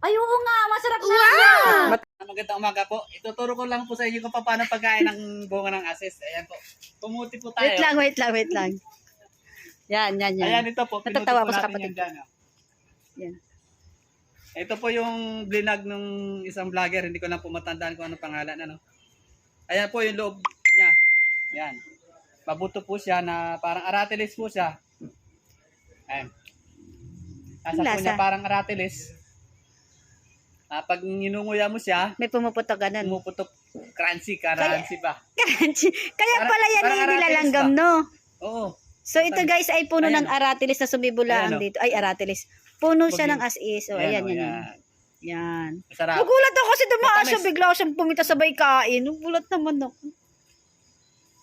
Ay, oo nga, masarap na siya. Magandang umaga po. Ituturo ko lang po sa inyo kung paano pagkain ng bunga ng asis. Ayan po. Pumuti po tayo. Wait lang, wait lang, wait lang. Yan, yan, yan. Ayan ito po. Pinuti Natatawa po ko sa natin kapatid oh. Yan. Ito po yung blinag ng isang vlogger. Hindi ko lang po matandaan kung anong pangalan. Ano. Ayan po yung loob niya. Yan. Pabuto po siya na parang aratilis po siya. Ayan. Nasa po lasa? niya parang aratilis. Ah, pag ninunguya mo siya, May pumuputok ganun. pumuputok crunchy, crunchy ba? Kaya Para- pala yan parang yung aratilis nilalanggam, ba? no? Oo. So ito guys ay puno Ayan. ng aratilis na sumibulaan Ayan, oh. dito. Ay, aratilis. Puno siya ng as-is. O, Ayan, ayan, oh, yan, yan. yan. Masarap. Nagulat ako kasi dumaan Matamis. siya. Bigla siyang pumita sabay kain. Nagulat naman ako.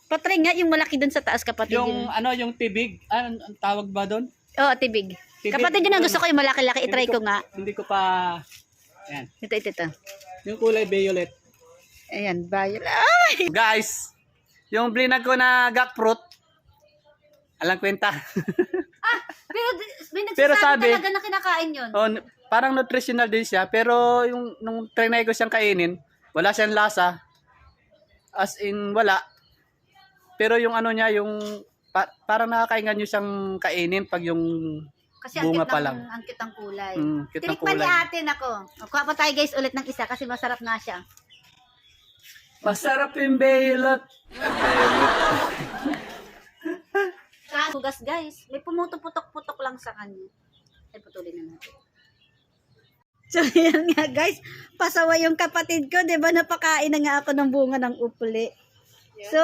Patry nga yung malaki dun sa taas kapatid Yung yun. ano, yung tibig, ano ang tawag ba doon? Oo, tibig. Tibig. Kapatid yun ang gusto ko yung malaki-laki. I-try Hindi ko nga. Hindi ko pa, ayan. Ito, ito, ito. Yung kulay violet. Ayan, bayol. Ay! Guys, yung blinag ko na gak fruit, alang kwenta. Pero may nagsasabi Pero sabi- talaga na kinakain yun. oh, parang nutritional din siya, pero yung nung trinay ko siyang kainin, wala siyang lasa. As in, wala. Pero yung ano niya, yung pa- parang nakakaingan nyo siyang kainin pag yung Kasi ang bunga cute pa ng, lang. ang cute ng kulay. mm, cute ng Tinikman ni kulay. ate nako. O, Kuha pa tayo guys ulit ng isa kasi masarap nga siya. Masarap yung bayot. Hugas guys. May pumuto-putok-putok lang sa kanya. Ay, putulin na natin. So, yan nga guys. Pasawa yung kapatid ko. 'di ba Napakain na nga ako ng bunga ng upli. So,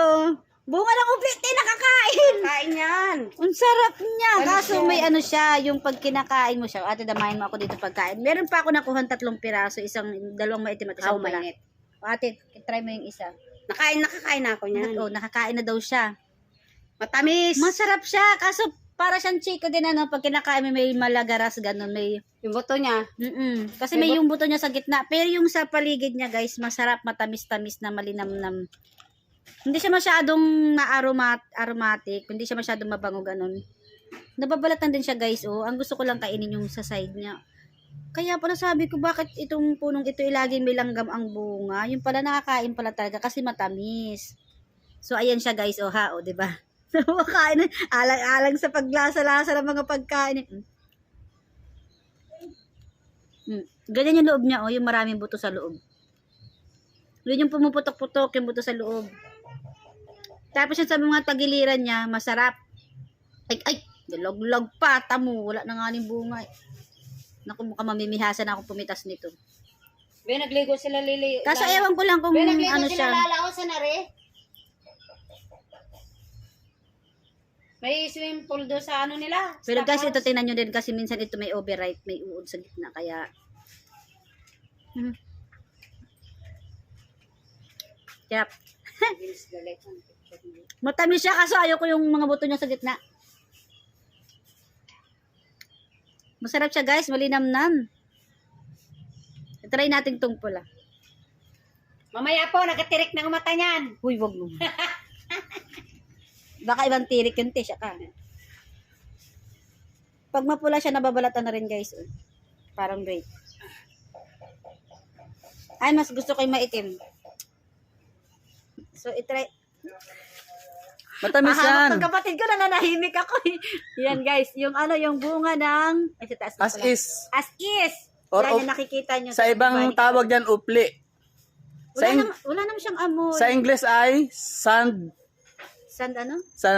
bunga ng upli, di nakakain. Kain yan. Ang sarap niya. Kaso may ano siya, yung pag kinakain mo siya, ate damahin mo ako dito pagkain. Meron pa ako nakuha tatlong piraso, isang, dalawang maitim at isang How pula. mainit? O, ate, try mo yung isa. Nakain, nakakain na ako niyan. Oh, nakakain na daw siya. Matamis. Masarap siya, kaso para siyang chico din ano, pag kinakain mo may malagaras ganun, may yung buto niya. mm Kasi may yung buto niya sa gitna, pero yung sa paligid niya, guys, masarap, matamis-tamis na malinamnam. Hindi siya masyadong na-aromat aromatic, hindi siya masyadong mabango ganun. Nababalatan din siya, guys, oh. Ang gusto ko lang kainin yung sa side niya. Kaya pala sabi ko, bakit itong punong ito ilaging may langgam ang bunga? Yung pala nakakain pala talaga kasi matamis. So, ayan siya, guys, oh ha, oh, di ba? Kumakain, alang-alang sa paglasa-lasa ng mga pagkain. Mm. Mm. Ganyan yung loob niya, oh, yung maraming buto sa loob. Yun yung pumuputok-putok, yung buto sa loob. Tapos yung sa mga tagiliran niya, masarap. Ay, ay, dalog-log pa, tamo, wala na nga ning bunga. eh. Naku, mukhang mamimihasan ako pumitas nito. Be, nagligo sila lili. Kaso ewan ko lang kung Be, ano sila siya. lalao sa nare. May swimming pool doon sa ano nila. Pero guys, ito Stockhouse. tingnan nyo din kasi minsan ito may overripe, may uod sa gitna. Kaya, hmm. Yep. Matamis siya kaso ayaw ko yung mga buto niya sa gitna. Masarap siya guys, malinamnam. Try natin tong pula. Mamaya po, nagatirik ng mata niyan. Uy, wag mo. Baka ibang tirik yun, te, siya ka. Pag mapula siya, nababalatan na rin guys. oh. Parang grape. Ay, mas gusto ko yung maitim. So, itry. Matamis yan. Pag kapatid ko, nananahimik ako. eh. Yan guys, yung ano, yung bunga ng... Ay, taas na As pala. is. As is. Or Yan of- yung nakikita nyo. Sa ibang tawag dyan, upli. Wala, Sa, nam- wala naman siyang amoy. sa English ay sand Sand ano? sa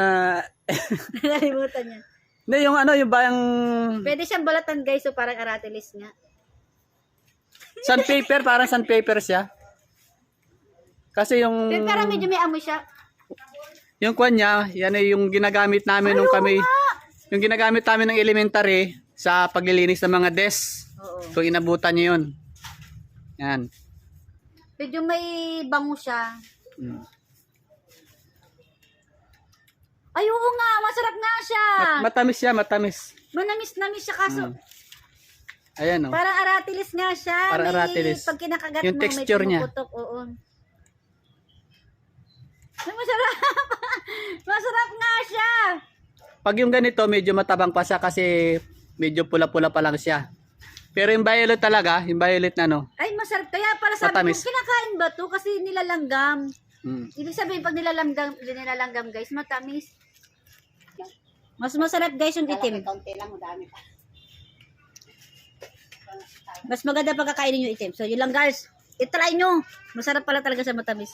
Nalimutan niya. Hindi, yung ano, yung bayang Pwede siyang balatan guys, so parang aratilis nga. sandpaper, parang sandpaper siya. Kasi yung Pero parang medyo may amoy siya. Yung kwan niya, yan ay yung ginagamit namin nung kami yung ginagamit namin ng elementary sa paglilinis ng mga desk. Oo. So inabutan niyo yun. Yan. Medyo may bango siya. Mm. Ay, oo nga, masarap nga siya. Mat- matamis siya, matamis. Manamis-namis siya kaso. Mm. Ayan oh. Parang aratilis nga siya. Parang May- aratilis. Pag kinakagat Yung mo, texture may niya. pumuputok. Oo. Ay, masarap. Masarap nga siya. Pag yung ganito, medyo matabang pa siya kasi medyo pula-pula pa lang siya. Pero yung violet talaga, yung violet na no. Ay, masarap. Kaya pala sabi Matamis. ko, kinakain ba to? Kasi nilalanggam. Mm. Ibig sabihin, pag nilalanggam, nilalanggam guys, matamis. Mas masarap guys yung itim. Kaunti lang, madami pa. Mas maganda pag kakainin yung itim. So, yun lang guys. I-try nyo. Masarap pala talaga sa matamis.